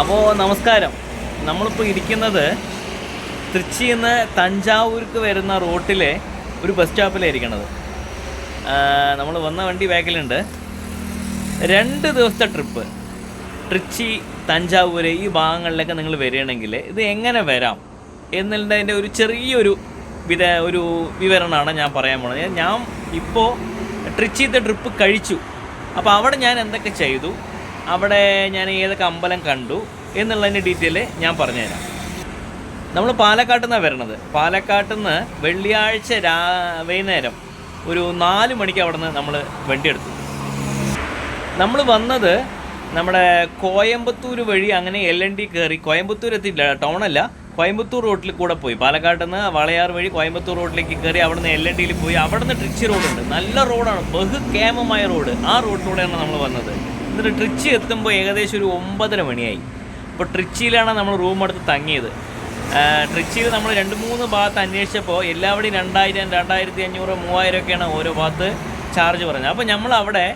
അപ്പോൾ നമസ്കാരം. നമ്മളിപ്പോൾ ഇരിക്കുന്നത് തൃച്ചിയിൽ നിന്ന് തഞ്ചാവൂർക്ക് വരുന്ന റോട്ടിലെ ഒരു ബസ് സ്റ്റോപ്പിലായിരിക്കണത്. നമ്മൾ വന്ന വണ്ടി ബാക്കിലുണ്ട്. രണ്ട് ദിവസത്തെ ട്രിപ്പ്. ട്രിച്ചി തഞ്ചാവൂർ ഈ ഭാഗങ്ങളിലൊക്കെ നിങ്ങൾ വരികയാണെങ്കിൽ ഇത് എങ്ങനെ വരാം എന്നുള്ളതിന്റെ ഒരു ചെറിയൊരു വിധ ഒരു വിവരണമാണ് ഞാൻ പറയാൻ പോകുന്നത്. ഞാൻ ഇപ്പോൾ ട്രിച്ചിത്തെ ട്രിപ്പ് കഴിച്ചു. അപ്പോൾ അവിടെ ഞാൻ എന്തൊക്കെ ചെയ്തു? അവിടെ ഞാൻ ഏതൊക്കെ അമ്പലം കണ്ടു എന്നുള്ളതിന്റെ ഡീറ്റെയിൽ ഞാൻ പറഞ്ഞുതരാം. നമ്മൾ പാലക്കാട്ടിൽ നിന്നാണ് വരണത് പാലക്കാട്ടിൽ നിന്ന് വെള്ളിയാഴ്ച രാ വൈകുന്നേരം ഒരു നാല് മണിക്ക് അവിടെ നിന്ന് നമ്മൾ വണ്ടിയെടുത്തു നമ്മൾ വന്നത് നമ്മുടെ കോയമ്പത്തൂർ വഴി അങ്ങനെ എൽ എൻ ഡി കയറി കോയമ്പത്തൂർ എത്തിയില്ല ടൗണല്ല കോയമ്പത്തൂർ റോട്ടിൽ കൂടെ പോയി. പാലക്കാട്ടിൽ നിന്ന് വളയാർ വഴി കോയമ്പത്തൂർ റോഡിലേക്ക് കയറി അവിടുന്ന് എൽ എൻ ഡിയിൽ പോയി. അവിടുന്ന് ട്രിച്ചി റോഡുണ്ട് നല്ല റോഡാണ് ബഹു കേമമായ റോഡ് ആ റോഡിലൂടെയാണ് നമ്മൾ വന്നത്. എന്നിട്ട് ട്രിച്ചി എത്തുമ്പോൾ ഏകദേശം ഒരു ഒമ്പതര മണിയായി. അപ്പോൾ ട്രിച്ചിയിലാണ് നമ്മൾ റൂം എടുത്ത് തങ്ങിയത്. ട്രിച്ചിയിൽ നമ്മൾ രണ്ട് മൂന്ന് ഭാഗത്ത് അന്വേഷിച്ചപ്പോൾ എല്ലാവരുടെയും രണ്ടായിരം രണ്ടായിരത്തി അഞ്ഞൂറ് മൂവായിരം ഒക്കെയാണ് ഓരോ ഭാഗത്ത് ചാർജ് പറഞ്ഞത്. അപ്പോൾ നമ്മൾ അവിടെ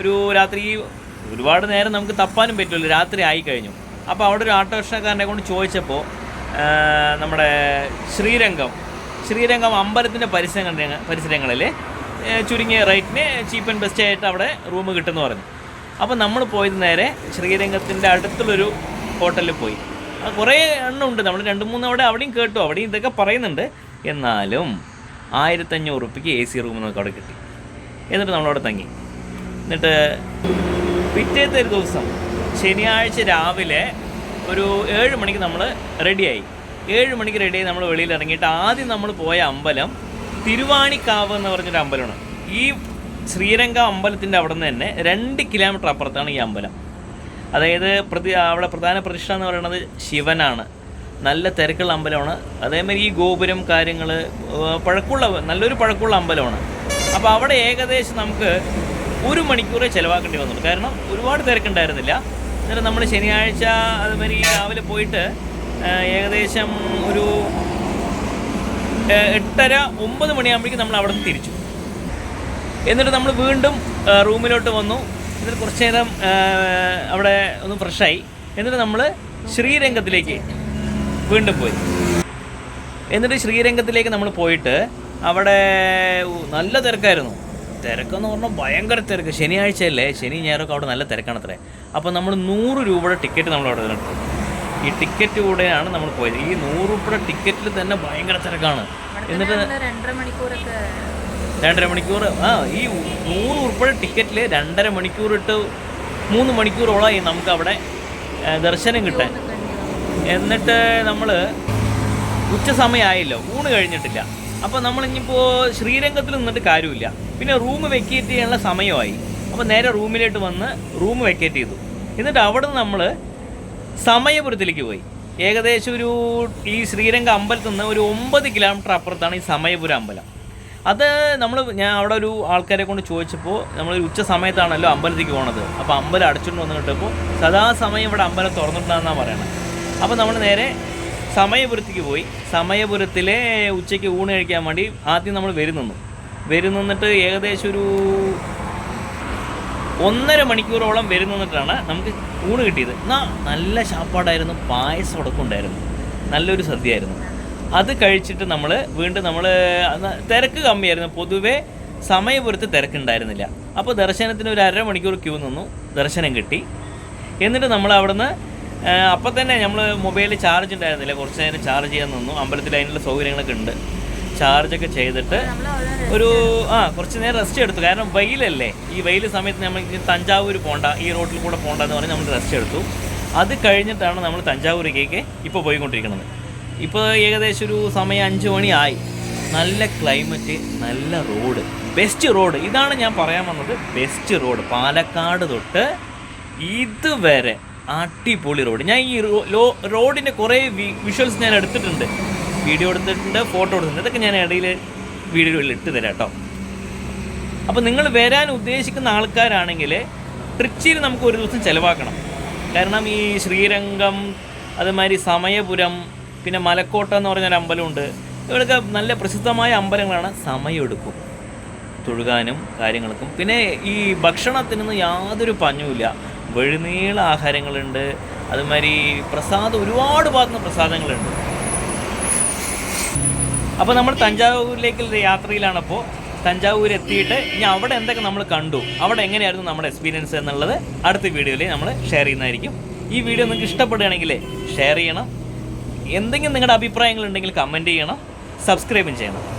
ഒരു രാത്രി ഒരുപാട് നേരം നമുക്ക് തപ്പാനും പറ്റുമല്ലോ രാത്രി ആയി കഴിഞ്ഞു. അപ്പോൾ അവിടെ ഒരു ആട്ടോറിക്ഷക്കാരനെ കൊണ്ട് ചോദിച്ചപ്പോൾ നമ്മുടെ ശ്രീരംഗം ശ്രീരംഗം അമ്പലത്തിന്റെ പരിസരങ്ങൾ പരിസരങ്ങളിൽ ചുരുങ്ങിയ റേറ്റിന് ചീപ്പ് ആൻഡ് ബെസ്റ്റ് ആയിട്ട് അവിടെ റൂം കിട്ടുമെന്ന് പറഞ്ഞു. അപ്പോൾ നമ്മൾ പോയത് നേരെ ശ്രീരംഗത്തിന്റെ അടുത്തുള്ളൊരു ഹോട്ടലിൽ പോയി. അത് കുറേ എണ്ണം ഉണ്ട്. നമ്മൾ രണ്ട് മൂന്ന് അവിടെ അവിടെയും കേട്ടു. അവിടെയും ഇതൊക്കെ പറയുന്നുണ്ട്. എന്നാലും ആയിരത്തഞ്ഞൂറ് റുപ്യക്ക് എ സി റൂം നമുക്ക് അവിടെ കിട്ടി. എന്നിട്ട് നമ്മളവിടെ തങ്ങി. എന്നിട്ട് പിറ്റേത്തെ ഒരു ദിവസം ശനിയാഴ്ച രാവിലെ ഒരു ഏഴ് മണിക്ക് നമ്മൾ റെഡിയായി. ഏഴ് മണിക്ക് റെഡിയായി നമ്മൾ വെളിയിൽ ഇറങ്ങിയിട്ട് ആദ്യം നമ്മൾ പോയ അമ്പലം തിരുവാണിക്കാവ് എന്ന് പറഞ്ഞൊരു അമ്പലമാണ്. ഈ ശ്രീരംഗ അമ്പലത്തിന്റെ അവിടെ നിന്ന് തന്നെ രണ്ട് കിലോമീറ്റർ അപ്പുറത്താണ് ഈ അമ്പലം. അതായത് പ്രതി അവിടെ പ്രധാന പ്രതിഷ്ഠ എന്ന് പറയുന്നത് ശിവനാണ്. നല്ല തിരക്കുള്ള അമ്പലമാണ്. അതേമാതിരി ഈ ഗോപുരം കാര്യങ്ങൾ പഴക്കമുള്ള നല്ലൊരു പഴക്കമുള്ള അമ്പലമാണ്. അപ്പോൾ അവിടെ ഏകദേശം നമുക്ക് ഒരു മണിക്കൂറേ ചിലവാക്കേണ്ടി വന്നുള്ളൂ. കാരണം ഒരുപാട് തിരക്കുണ്ടായിരുന്നില്ല. എന്നിട്ട് നമ്മൾ ശനിയാഴ്ച അതുമാതിരി രാവിലെ പോയിട്ട് ഏകദേശം ഒരു എട്ടര ഒമ്പത് മണിയാകുമ്പോഴേക്കും നമ്മൾ അവിടെ നിന്ന് തിരിച്ചു. എന്നിട്ട് നമ്മൾ വീണ്ടും റൂമിലോട്ട് വന്നു. എന്നിട്ട് കുറച്ച് നേരം അവിടെ ഒന്ന് ഫ്രഷായി. എന്നിട്ട് നമ്മൾ ശ്രീരംഗത്തിലേക്ക് വീണ്ടും പോയി. എന്നിട്ട് ശ്രീരംഗത്തിലേക്ക് നമ്മൾ പോയിട്ട് അവിടെ നല്ല തിരക്കായിരുന്നു. തിരക്കെന്ന് പറഞ്ഞാൽ ഭയങ്കര തിരക്ക്. ശനിയാഴ്ചയല്ലേ? ശനി ഞായറൊക്കെ അവിടെ നല്ല തിരക്കാണ് അത്രേ അപ്പോൾ നമ്മൾ നൂറ് രൂപയുടെ ടിക്കറ്റ് നമ്മൾ അവിടെ എടുത്തു. ഈ ടിക്കറ്റ് കൂടെയാണ് നമ്മൾ പോയത്. ഈ നൂറ് രൂപയുടെ ടിക്കറ്റിൽ തന്നെ ഭയങ്കര തിരക്കാണ്. എന്നിട്ട് രണ്ടര മണിക്കൂർ. ആ ഈ നൂറ് ഉൾപ്പെടെ ടിക്കറ്റിൽ രണ്ടര മണിക്കൂർ ഇട്ട് മൂന്ന് മണിക്കൂറോളമായി നമുക്ക് അവിടെ ദർശനം കിട്ടാൻ. എന്നിട്ട് നമ്മൾ ഉച്ച സമയമായല്ലോ ഊണ് കഴിഞ്ഞിട്ടില്ല. അപ്പോൾ നമ്മൾ ഇനിയിപ്പോൾ ശ്രീരംഗത്തിൽ നിന്നിട്ട് കാര്യമില്ല. പിന്നെ റൂം വെക്കേറ്റ് ചെയ്യാനുള്ള സമയമായി. അപ്പോൾ നേരെ റൂമിലോട്ട് വന്ന് റൂം വെക്കേറ്റ് ചെയ്തു. എന്നിട്ട് അവിടെ നമ്മൾ സമയപുരത്തിലേക്ക് പോയി. ഏകദേശം ഒരു ഈ ശ്രീരംഗ അമ്പലത്തിൽ നിന്ന് ഒരു ഒമ്പത് കിലോമീറ്റർ അപ്പുറത്താണ് ഈ സമയപുര അമ്പലം. അത് നമ്മൾ ഞാൻ അവിടെ ഒരു ആൾക്കാരെ കൊണ്ട് ചോദിച്ചപ്പോൾ നമ്മൾ ഉച്ച സമയത്താണല്ലോ അമ്പലത്തിലേക്ക് പോണത്. അപ്പോൾ അമ്പലം അടച്ചിട്ട് വന്ന് കിട്ടപ്പോൾ സദാസമയം ഇവിടെ അമ്പലം തുറന്നിട്ടുണ്ടെന്നാണ് പറയണത് അപ്പോൾ നമ്മൾ നേരെ സമയപുരത്തേക്ക് പോയി. സമയപുരത്തിലെ ഉച്ചയ്ക്ക് ഊണ് കഴിക്കാൻ വേണ്ടി ആദ്യം നമ്മൾ വരും നിന്നു. വരും നിന്നിട്ട് ഏകദേശം ഒരു ഒന്നര മണിക്കൂറോളം വരും നിന്നിട്ടാണ് നമുക്ക് ഊണ് കിട്ടിയത്. എന്നാൽ നല്ല ശാപ്പാടായിരുന്നു. പായസം അടക്കം ഉണ്ടായിരുന്നു നല്ലൊരു സദ്യയായിരുന്നു. അത് കഴിച്ചിട്ട് നമ്മൾ വീണ്ടും നമ്മൾ തിരക്ക് കമ്മിയായിരുന്നു. പൊതുവേ സമയപുരത്ത് തിരക്കുണ്ടായിരുന്നില്ല. അപ്പോൾ ദർശനത്തിന് ഒരു അരമണിക്കൂർ ക്യൂ നിന്നു ദർശനം കിട്ടി. എന്നിട്ട് നമ്മൾ അവിടുന്ന് അപ്പോൾ അപ്പം തന്നെ നമ്മൾ മൊബൈലിൽ ചാർജ് ഉണ്ടായിരുന്നില്ല. കുറച്ച് നേരം ചാർജ് ചെയ്യാൻ നിന്നു. അമ്പലത്തിൽ അതിനുള്ള സൗകര്യങ്ങളൊക്കെ ഉണ്ട്. ചാർജൊക്കെ ചെയ്തിട്ട് ഒരു ആ കുറച്ച് നേരം റെസ്റ്റ് എടുത്തു. കാരണം വെയിലല്ലേ. ഈ വെയിൽ സമയത്ത് നമ്മൾ തഞ്ചാവൂർ പോണ്ട ഈ റോട്ടിൽ കൂടെ പോണ്ട എന്ന് പറഞ്ഞ് നമ്മൾ റെസ്റ്റ് എടുത്തു. അത് കഴിഞ്ഞിട്ടാണ് നമ്മൾ തഞ്ചാവൂരിലേക്ക് ഇപ്പോൾ പോയിക്കൊണ്ടിരിക്കുന്നത്. ഇപ്പോൾ ഏകദേശം ഒരു സമയം അഞ്ച് മണിയായി നല്ല ക്ലൈമറ്റ് നല്ല റോഡ് ബെസ്റ്റ് റോഡ് ഇതാണ് ഞാൻ പറയാൻ വന്നത് ബെസ്റ്റ് റോഡ് പാലക്കാട് തൊട്ട് ഇതുവരെ അടിപൊളി റോഡ് ഞാൻ ഈ റോ- റോഡിന്റെ കുറേ വിഷ്വൽസ് ഞാൻ എടുത്തിട്ടുണ്ട്. വീഡിയോ എടുത്തിട്ടുണ്ട് ഫോട്ടോ എടുത്തിട്ടുണ്ട്. ഇതൊക്കെ ഞാൻ ഇടയിൽ വീഡിയോയിൽ ഇട്ട് തരാം കേട്ടോ. അപ്പോൾ നിങ്ങൾ വരാൻ ഉദ്ദേശിക്കുന്ന ആൾക്കാരാണെങ്കിൽ ട്രിച്ചിയിൽ നമുക്ക് ഒരു ദിവസം ചിലവാക്കണം. കാരണം ഈ ശ്രീരംഗം അതുമാതിരി സമയപുരം പിന്നെ മലക്കോട്ട എന്ന് പറഞ്ഞൊരു അമ്പലമുണ്ട് ഇവിടെയൊക്കെ നല്ല പ്രസിദ്ധമായ അമ്പലങ്ങളാണ് സമയമെടുക്കും. തൊഴുകാനും കാര്യങ്ങൾക്കും. പിന്നെ ഈ ഭക്ഷണത്തിനൊന്നും യാതൊരു പഞ്ഞുമില്ല. വെഴുന്നീള ആഹാരങ്ങളുണ്ട്. അതുമാതിരി പ്രസാദം ഒരുപാട് ഭാഗത്തുനിന്ന് പ്രസാദങ്ങളുണ്ട്. അപ്പോൾ നമ്മൾ തഞ്ചാവൂരിലേക്കുള്ള യാത്രയിലാണപ്പോൾ തഞ്ചാവൂർ എത്തിയിട്ട് ഇനി അവിടെ എന്തൊക്കെ നമ്മൾ കണ്ടു? അവിടെ എങ്ങനെയായിരുന്നു നമ്മുടെ എക്സ്പീരിയൻസ് എന്നുള്ളത് അടുത്ത വീഡിയോയിൽ നമ്മൾ ഷെയർ ചെയ്യുന്നതായിരിക്കും. ഈ വീഡിയോ നിങ്ങൾക്ക് ഇഷ്ടപ്പെടുകയാണെങ്കിൽ ഷെയർ ചെയ്യണം. എന്തെങ്കിലും നിങ്ങളുടെ അഭിപ്രായങ്ങൾ ഉണ്ടെങ്കിൽ കമന്റ് ചെയ്യണം. സബ്സ്ക്രൈബും ചെയ്യണം.